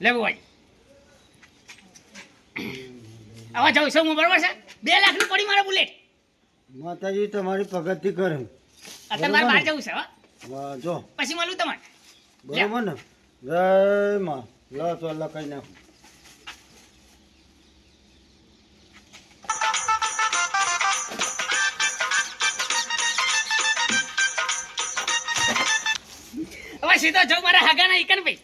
લેવું હોય હવે જાઉં છું હું બરોબર છે? બે લાખનું પડી મારે બુલેટ. માતાજી તમારી પ્રગતિ કરે અત્યારે મારે બહાર જવું છે હા. જો. પછી મળું તમને. બરોબર ને? જય માં. લો તો લખાઈ નાખો. હવે સીધો જઉં મારા હગાના ઈકન ભાઈ.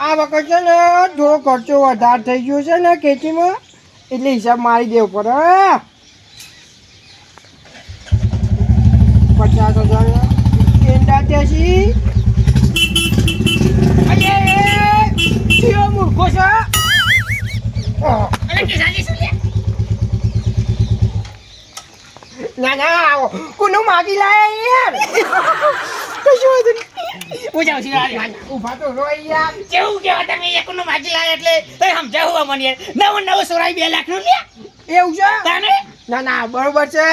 આ વખત છે ને થોડો ખર્ચો વધારે થઈ ગયો છે ને ખેતીમાં એટલે હિસાબ મારી દેવો પડે પચાસ હજાર એંડા ત્યાંથી મૂર્ખો છે. ના ના કોનું માગી લાયા યાર? કશું. હું જાઉં છું ઊભા તો યાર. કેવું કેવા તમે એકનું માજી લાયા એટલે તો સમજાવું યાર નવું નવું સોરાય બે લાખનું લે એવું છે? તને? ના ના બરોબર છે.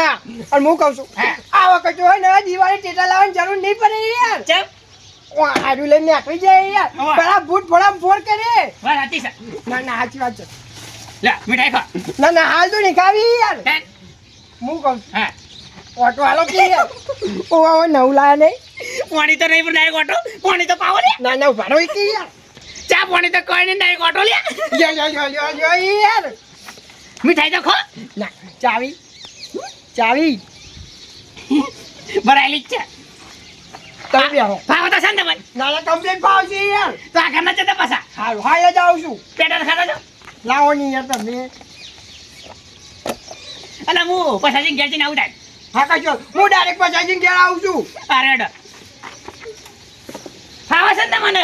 અને હું કહું છું આ વખત હોય ને દિવાળી ટેટા લાવવાની જરૂર નહીં પડે યાર. ચમ. હાડું લઈને જાય યાર. પેલા ભૂત ફોડા ફોડ કરે. વાત ના ના સાચી વાત છે. લે મીઠાઈ ખા. ના ના હાલ તો નહીં ખાવી યાર. હું? કહું છું હા. ઓટો હાલો કે યાર? ઓ નવું લાયા નહીં? પાણી તો નહીં પણ ગોટો પાણી તો પાવો લે ના ના ઊભા રહો કે યાર. ચા પાણી તો કોઈ નહીં ડાયરેક્ટ ગોટો લે યો યો યો યો યો યાર. મીઠાઈ તો ખો. ના ચાવી. ચાવી. ભરાયેલી છે. તમે આવો ભાવ તો છે ને ભાઈ ના ના કમ્પ્લેટ ભાવ છે યાર. તો આ ઘરના જતા પાછા. હાલ હાલ જ આવું છું. પેટર ખાતો છો? લાવો નહીં યાર તમે. અલા હું પછી ઘેર જઈને આવું થાય હા કશો હું ડાયરેક્ટ પચાસી ઘેર આવું છું. અરે ફાવે છે તમને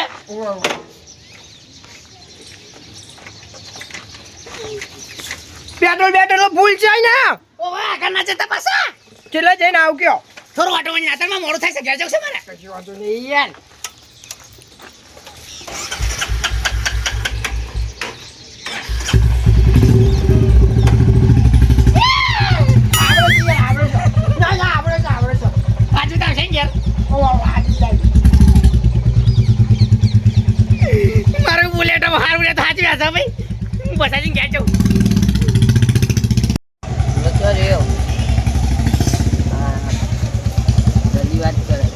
પેટ્રોલ બેટ્રોલ ભૂલ છે ને. ઓ આગળ ના જતા પાછા? કેટલા જઈને આવ કયો? થોડું વાટો વળી નાતરમાં મોડું થાય છે ઘેર જવું છે મારે? કશું વાંધો નહીં યાર. આવડે છે આવડે છે. ના, ના, આવડે છે, આવડે છે. બાજુ તો આવશે ને ઓ, ઓ, હાજી બુલેટ હાર બુલેટ હાચવી ભાઈ. હું બસાજી ગયા જાઉં. વાત કરે.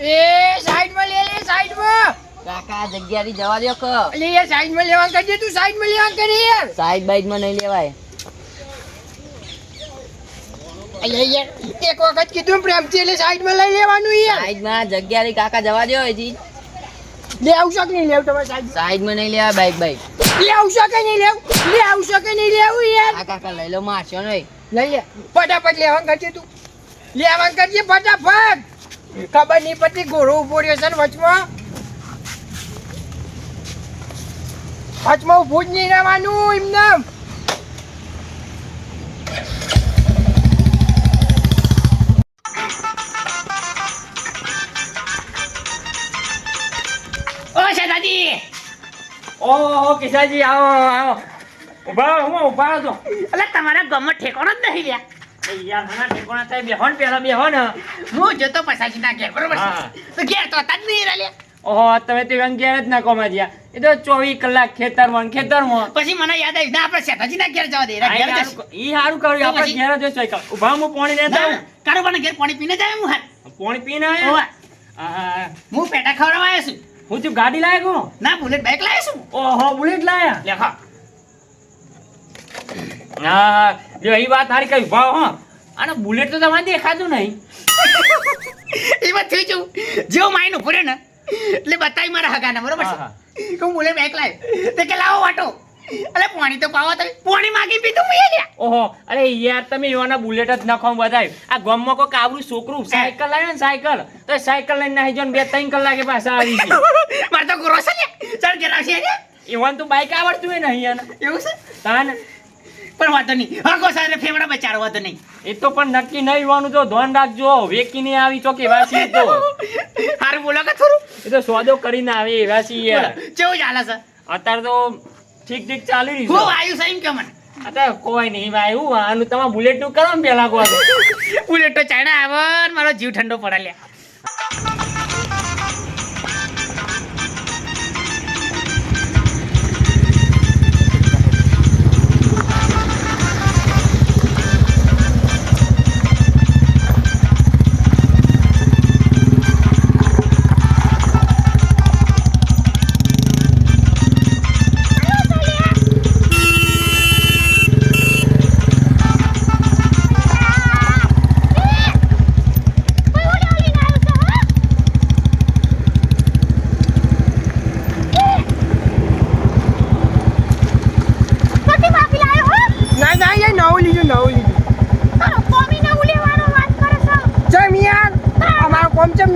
એ સાઈડમાં લે લે સાઈડમાં. કાકા જગ્યાથી જવા દો કો. લે સાઈડમાં લેવાનું કરજે તું સાઈડમાં લેવાનું કરી યાર? સાઈડ બાઈડમાં નહીં લેવાય. અલે યાર એક વખત કીધું પ્રેમથી એટલે સાઈડમાં લઈ લેવાનું યાર સાઈડમાં જગ્યાથી કાકા જવા દો હજી. લે આવશો કે નહીં લેવું તમારે સાઈડ સાઈડમાં નહીં લેવા બાઈક બાઈક. લે આવશો કે નહીં લેવું? લે આવશો કે નહીં લેવું યાર આ કાકા લઈ લો મારશો નહીં. લઈ લે ફટાફટ લેવાનું કરજે તું. લેવાનું કરજે ફટાફટ. ખબર નહીં પડતી ઘોડો ઊભો રહ્યો છે ને વચમાં. વચમાં ઉભું જ નહીં રહેવાનું એમને કિસાજી આવો આવો. ઊભા હું ઊભા હતો એટલે તમારા ગામમાં ઠેકાણો જ નહીં લ્યા યાર મને ઠેકોણા થાય બેહો ને પેલા બેહો હું જોતો પછાજી ના ઘેર બરોબર તો ઘેર તો હતા જ નહીં રહ્યા ઓહો તમે તો ઘેર જ ના કોમાં જ્યાં. એ તો ચોવીસ કલાક ખેતરમાં ખેતરમાં. પછી મને યાદ આવ્યું ના આપણે શેઠાજી ના ઘેર જવા દે. ઈ સારું કર્યું આપણે ઘેર જ ઊભા હું પાણી લેતા ના, કારોબારના ઘેર પાણી પીને જાય હું હાલ આવું પાણી પીને ઓવા, હું પેટા ખવડાવવા આવ્યો છું. હું તું ગાડી લાયક હું? ના બુલેટ બાઇક લાયા છું. ઓહો બુલેટ લાયા? લે હા. હા જો એ વાત તારી કઈ ભાવ હો. અને બુલેટ તો તમારે દેખાતું નહીં. એમાં થઈ જવું જેવો માઈન ઊભો ને એટલે બતાવી મારા હગાને બરોબર છે? હા. બુલેટ બેક લાય. તે કે લાવો વાટો. અલે પાણી તો પાવા તમે. પાણી માગી પીધું મેં લ્યા ઓહો અરે યાર તમે એવાના બુલેટ જ નખો બધાય. આ ગામમાં કોઈ કાબરું છોકરું સાયકલ લાવ્યો ને સાયકલ. તો સાયકલ લઈને નાહી જો ને બે ત્રણ કલાકે પાછા આવી ગઈ મારે તો ગુરો છે ચાલ કે આવશે લ્યા એવાન તો બાઈક આવડતું હોય ને અહીંયા એવું છે? તાન. પણ વાંધો નહીં. હકો સારે ફેવડા બચારો વાંધો નહીં. એ તો પણ નક્કી નહીં હોવાનું તો ધ્યાન રાખજો. વેકી નહીં આવી ચોકી વાસી તો? હારું બોલો કે થોડું. એ તો સોદો કરીને આવે એવા છીએ યાર. કેવું ચાલે છે અત્યારે તો ઠીક ઠીક ચાલી હું રહ્યું છે આવ્યું એમ કે મને. અત્યારે કોઈ નહીં ભાઈ હું આનું તમારે બુલેટનું કરો ને પેલા કહો બુલેટ તો ચાઇના આવે મારો જીવ ઠંડો પડે લ્યા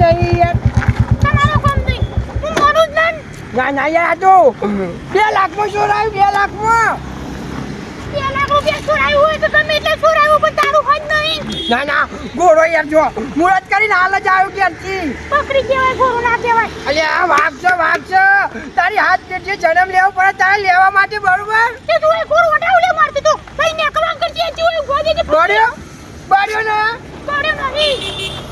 અમારું કોમ ચમ નહીં યાર ના ના યાર તો બે લાખમાં ચોરાયું બે લાખમાં ના ના ગોળો યાર જો મુરત કરીને હાલ જ આવ્યો કહેવાય અલ્યા આ વાઘ છે વાઘ છે તારી હાથ પેટે જન્મ લેવો પડે તારે લેવા માટે બરોબર બળ્યો બળ્યો ને બળ્યો બળ્યો ના ના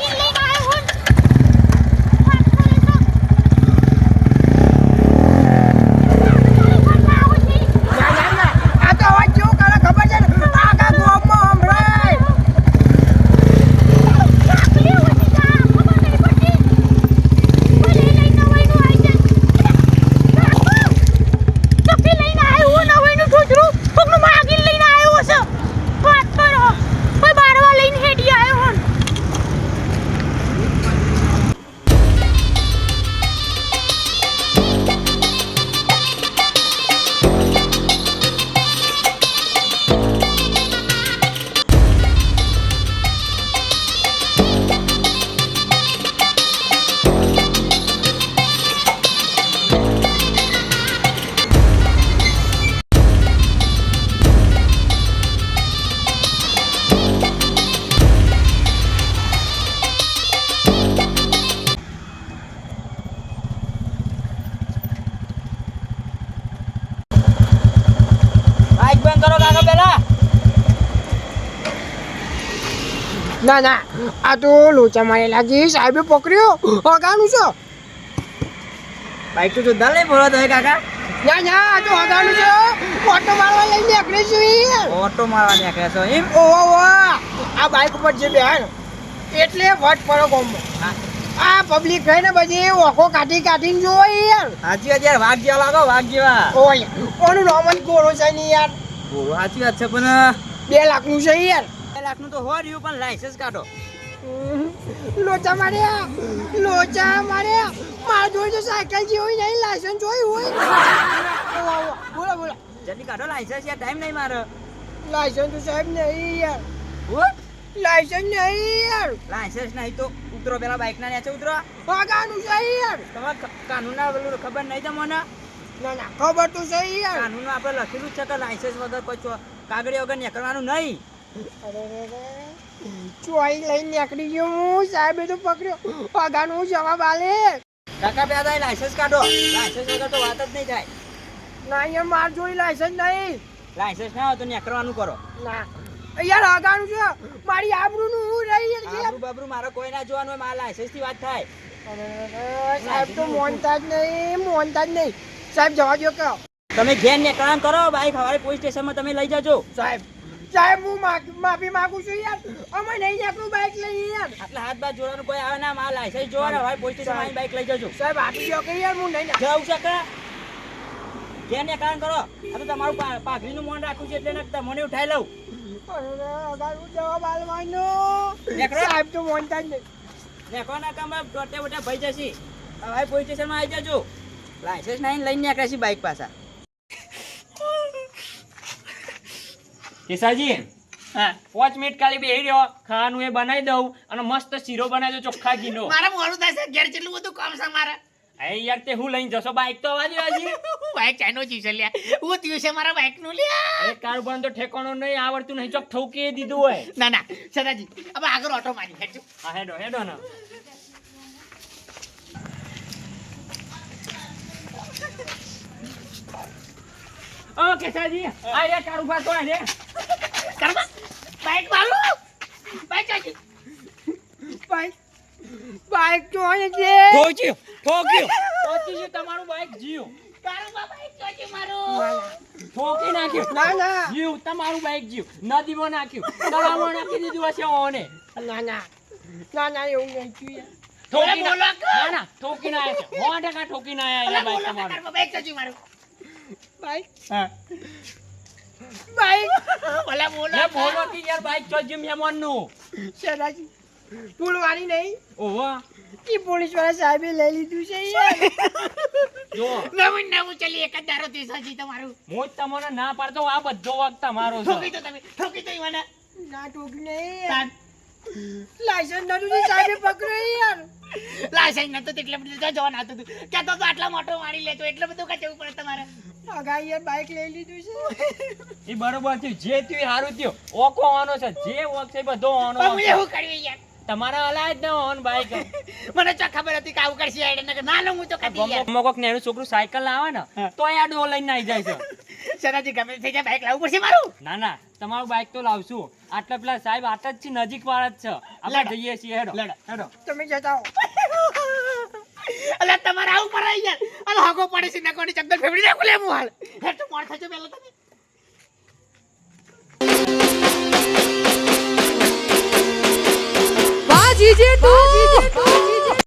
ના. ના આ તો લોચા મારે લાગી સાહેબે પકડ્યો. હગાનું છે. બાઈક તો જોરદાર નહીં બોલો તમે કાકા. ના ના આ તો હગાનું છે. ઓટો મારવા લઈને નીકળે છે. ઓટો મારવા નીકળે છો એમ? ઓહો ઓહો. આ બાઈક ઉપર જે બેહાડ એટલે વટ પડો ગોમમાં. આ પબ્લિક ગઈ ને બધી ઓખો કાઢી કાઢીને જોવો યાર. વાત યાર વાઘ જેવા લાગો વાઘ જેવા. ઓય ઓનું નોમન ગોળો છે ને યાર. ગોળો સાચી વાત છે પણ બે લાખનું છે યાર. લાખનું તો હો રહ્યું પણ લાયસન્સ કાઢો. લોચા માર્યા. લોચા માર્યા. મારા જોઈ તો સાયકલ જેવી નહીં લાયસન્સ જોયું હોય. બોલો બોલો. જલ્દી કાઢો લાયસન્સ યાર ટાઈમ નહીં મારો. લાયસન્સ તો સાહેબ નહીં યાર. હું? લાયસન્સ નહીં યાર. લાયસન્સ નહીં તો ઉતરો પેલા બાઈક ના નીચે ઉતરો. હગાનું છે યાર. તમારે કાનૂન ના પેલું ખબર નહીં તમને? ના ના ખબર તો છે યાર. કાનૂન આપણે લખેલું જ છે કે લાયસન્સ વગર કોઈ કાગળી વગર નીકળવાનું નહીં. ચોઈ લઈને નીકળી ગયો હું સાહેબે તો પકડ્યો. હગાનું જવાબ આલે. કાકા પેલા લાયસન્સ કાઢો. લાયસન્સ વગર તો વાત જ નહીં થાય. ના અહીંયા માર જોઈ લાયસન્સ નહીં. લાયસન્સ ના હોય તો નીકળવાનું કરો. ના. યાર હગાનું છે મારી આબરૂનું હું રહી આબરૂ બાબરૂ મારો કોઈ ના જોવાનું હોય મારા લાયસન્સથી વાત થાય. સાહેબ તો મોનતા જ નહીં મોનતા જ નહીં. સાહેબ જવા દો કહો. તમે ઘેર નીકળવાનું કરો બાઈક હવારે પોલીસ સ્ટેશનમાં તમે લઈ જજો. સાહેબ સાહેબ હું માફી માંગુ છું યાર. અમે નહીં આપણું બાઇક લઈએ યાર. આટલા હાથ બાદ જોવાનું કોઈ આવે ના આ લાયસન્સ જોવાના હોય પોલીસ સ્ટેશન આવીને બાઈક લઈ જજો. સાહેબ આપી દો કે યાર હું નહીં જવું શકે કે? ને કારણ કરો આ તો તમારું પાઘડીનું મોન રાખવું છે એટલે ને મને ઉઠાઈ લઉં. જવાબ આલવાનો નીકળો. સાહેબ તો મોનતા જ નહીં ને કોના કામ ટોટે વટે ભાઈ જશે. હવે પોલીસ સ્ટેશનમાં આવી જજો. લાયસન્સ નહીં લઈને નીકળે છે બાઈક પાછા. કેસાજી હા. પાંચ મિનિટ ખાલી બેહી રહ્યો. ખાવાનું એ બનાવી દઉં અને મસ્ત શીરો બનાવી દો ચોખ્ખા ઘીનો. મારા મોડું થાય છે ઘેર જેટલું બધું કામ છે મારા. એ યાર તે હું લઈને જશો? બાઈક તો આવવા દો હું બાઈક ચાઇનો જીવ છે લ્યા. હું થયું છે મારા બાઈકનું લ્યા. એ કાર બંધ તો ઠેકાણો નહીં આવડતું નહીં. ચોક ઠોકી દીધું હોય. ના ના સદાજી હવે આગળ ઓટો મારી હેડો હેડો હેડો ને. ઓ કેસાજી આ રે કાર ઊભા તો રે કરવા બાઈક મારું બાઈક ચાચી બાઈક બાઈક તો છે. ઠોક્યું ઠોક્યું. પહોંચી તમારું બાઈક જીવ. તારું બાઈક ચાચી મારું. ઠોકી નાખ્યું. ના ના. જીવ તમારું બાઈક જીવ. નદીમાં નાખ્યું. તળાવમાં નાખી દીધું હશે ઓને. ના ના. ના ના એવું નહીં થયું ઠોકી ના કે? ના ઠોકી ના આવ્યા છે. સો ટકા ઠોકી ના આવ્યા બાઈક તમારું. બાઈક ચાચી મારું. બાઈક? હા. બાઈક? ભલા બોલો લે બોલો કે યાર બાઈકનું નહીં. ઓહો. પોલીસવાળા સાહેબે લઈ લીધું છે યાર જો. નવું નવું ચલી એક જ દારો તમારું. હું જ તમને ના પાડતો આ બધો વખત તમારો ઠોકી તો તમે ઠોકી તો ના ઠોકી નહીં લાયસન્સ નતું સાહેબે પકડ્યો યાર. લાસાઈ નતો એટલે બધું તો જવાન હતું. તું કહેતો તો આટલા મોટો મારી લેતો એટલે બધું કાં જવું પડે તમારે. અગા બાઇક લઈ લીધું છે. એ બરોબર થયું. જે થયું સારું થયું. ઓકો હોવાનો છે. જે ઓક છે બધો હોવાનો હું એવું કરી યાર. તમારા અલાજ ન હોન બાઈક મને તો ખબર હતી કે આવું કરશે એટલે ને ના લઉં હું તો કદી યાર. ગમો કોક નેનું છોકરું સાયકલ લાવે ને તો આ ડો લઈને આવી જાય છે. સરાજી ગમે થઈ જાય બાઈક લાવવું પડશે મારું? ના ના. તમારું બાઈક તો લાવશું. આટલા પેલા સાહેબ આટલા જ છે નજીક વાળા જ છે. આપણે જઈએ છીએ હેડો. હેડો તમે જતા અલા તમારે આવું કરે યાર અલા, હાગો પડે છે નકોની ચક્કર ફેવડી નાખું લે હું હાલ. હે તું મોર થજો પહેલા તમે વાહ તું.